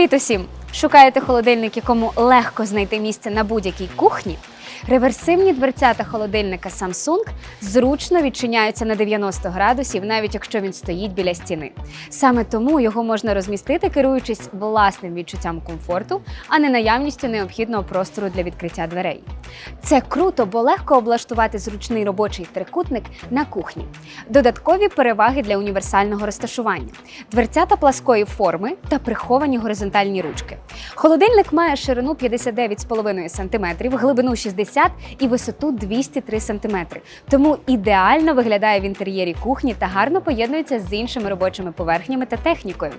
Привіт усім! Шукаєте холодильник, якому легко знайти місце на будь-якій кухні? Реверсивні дверцята холодильника Samsung зручно відчиняються на 90 градусів, навіть якщо він стоїть біля стіни. Саме тому його можна розмістити, керуючись власним відчуттям комфорту, а не наявністю необхідного простору для відкриття дверей. Це круто, бо легко облаштувати зручний робочий трикутник на кухні. Додаткові переваги для універсального розташування: дверцята пласкої форми та приховані горизонтальні ручки. Холодильник має ширину 59,5 см, глибину 60 і висоту 203 см. Тому ідеально виглядає в інтер'єрі кухні та гарно поєднується з іншими робочими поверхнями та технікою.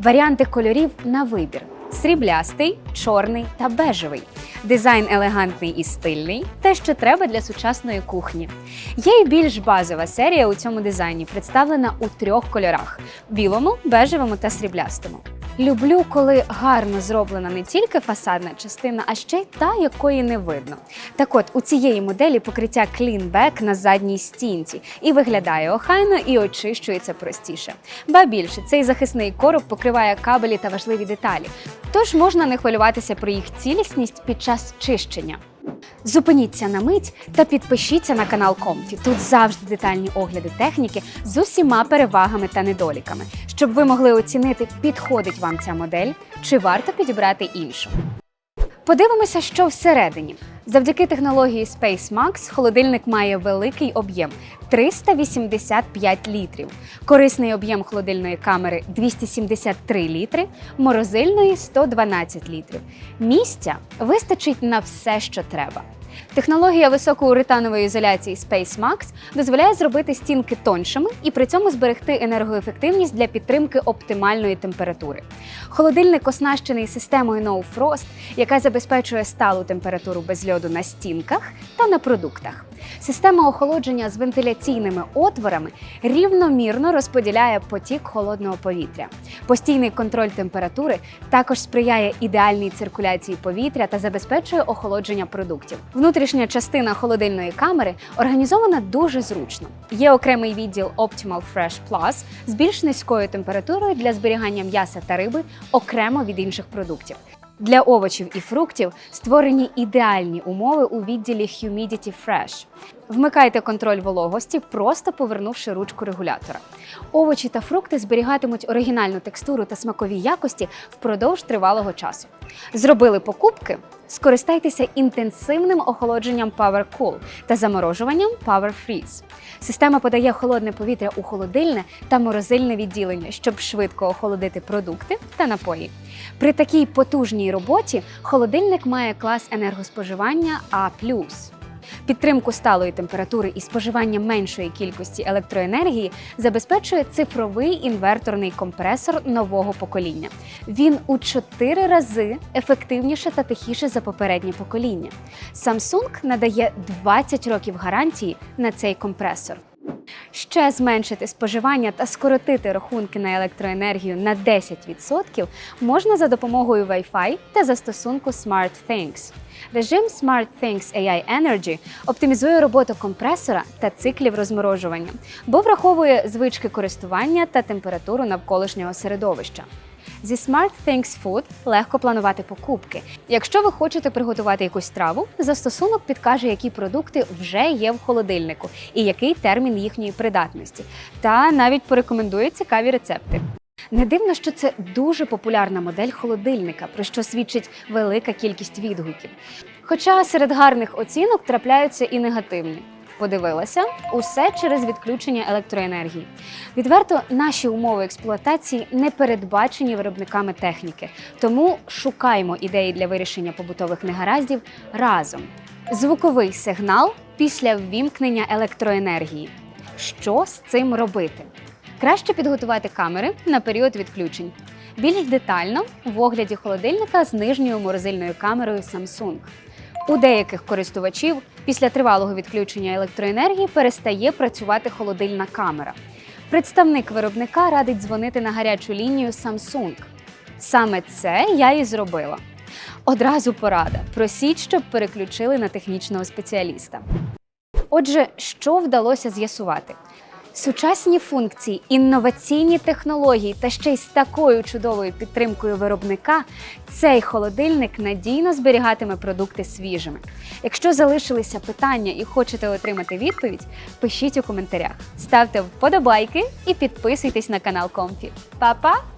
Варіанти кольорів на вибір: сріблястий, чорний та бежевий. Дизайн елегантний і стильний, те, що треба для сучасної кухні. Є й більш базова серія у цьому дизайні, представлена у трьох кольорах: білому, бежевому та сріблястому. Люблю, коли гарно зроблена не тільки фасадна частина, а ще й та, якої не видно. Так от у цієї моделі покриття Back на задній стінці і виглядає охайно і очищується простіше. Ба більше цей захисний короб покриває кабелі та важливі деталі, тож можна не хвилюватися про їх цілісність під час чищення. Зупиніться на мить та підпишіться на канал Комфі. Тут завжди детальні огляди техніки з усіма перевагами та недоліками, щоб ви могли оцінити, підходить вам ця модель чи варто підібрати іншу. Подивимося, що всередині. Завдяки технології SpaceMax холодильник має великий об'єм 385 літрів. Корисний об'єм холодильної камери 273 літри, морозильної 112 літрів. Місця вистачить на все, що треба. Технологія високоуретанової ізоляції SpaceMax дозволяє зробити стінки тоншими і при цьому зберегти енергоефективність для підтримки оптимальної температури. Холодильник оснащений системою No Frost, яка забезпечує сталу температуру без льоду на стінках та на продуктах. Система охолодження з вентиляційними отворами рівномірно розподіляє потік холодного повітря. Постійний контроль температури також сприяє ідеальній циркуляції повітря та забезпечує охолодження продуктів. Внутрішня частина холодильної камери організована дуже зручно. Є окремий відділ Optimal Fresh Plus з більш низькою температурою для зберігання м'яса та риби окремо від інших продуктів. Для овочів і фруктів створені ідеальні умови у відділі Humidity Fresh. Вмикайте контроль вологості, просто повернувши ручку регулятора. Овочі та фрукти зберігатимуть оригінальну текстуру та смакові якості впродовж тривалого часу. Зробили покупки? Скористайтеся інтенсивним охолодженням Power Cool та заморожуванням Power Freeze. Система подає холодне повітря у холодильне та морозильне відділення, щоб швидко охолодити продукти та напої. При такій потужній роботі холодильник має клас енергоспоживання А. Підтримку сталої температури і споживання меншої кількості електроенергії забезпечує цифровий інверторний компресор нового покоління. Він у 4 рази ефективніше та тихіше за попереднє покоління. Samsung надає 20 років гарантії на цей компресор. Ще зменшити споживання та скоротити рахунки на електроенергію на 10% можна за допомогою Wi-Fi та застосунку SmartThings. Режим SmartThings AI Energy оптимізує роботу компресора та циклів розморожування, бо враховує звички користування та температуру навколишнього середовища. Зі SmartThings Food легко планувати покупки. Якщо ви хочете приготувати якусь страву, застосунок підкаже, які продукти вже є в холодильнику і який термін їхньої придатності, та навіть порекомендує цікаві рецепти. Не дивно, що це дуже популярна модель холодильника, про що свідчить велика кількість відгуків. Хоча серед гарних оцінок трапляються і негативні. Подивилася усе через відключення електроенергії. Відверто, наші умови експлуатації не передбачені виробниками техніки, тому шукаємо ідеї для вирішення побутових негараздів разом. Звуковий сигнал після ввімкнення електроенергії. Що з цим робити? Краще підготувати камери на період відключень. Більш детально в огляді холодильника з нижньою морозильною камерою Samsung. У деяких користувачів після тривалого відключення електроенергії перестає працювати холодильна камера. Представник виробника радить дзвонити на гарячу лінію Samsung. Саме це я і зробила. Одразу порада: просіть, щоб переключили на технічного спеціаліста. Отже, що вдалося з'ясувати? Сучасні функції, інноваційні технології та ще й з такою чудовою підтримкою виробника цей холодильник надійно зберігатиме продукти свіжими. Якщо залишилися питання і хочете отримати відповідь, пишіть у коментарях, ставте вподобайки і підписуйтесь на канал Комфі. Па-па!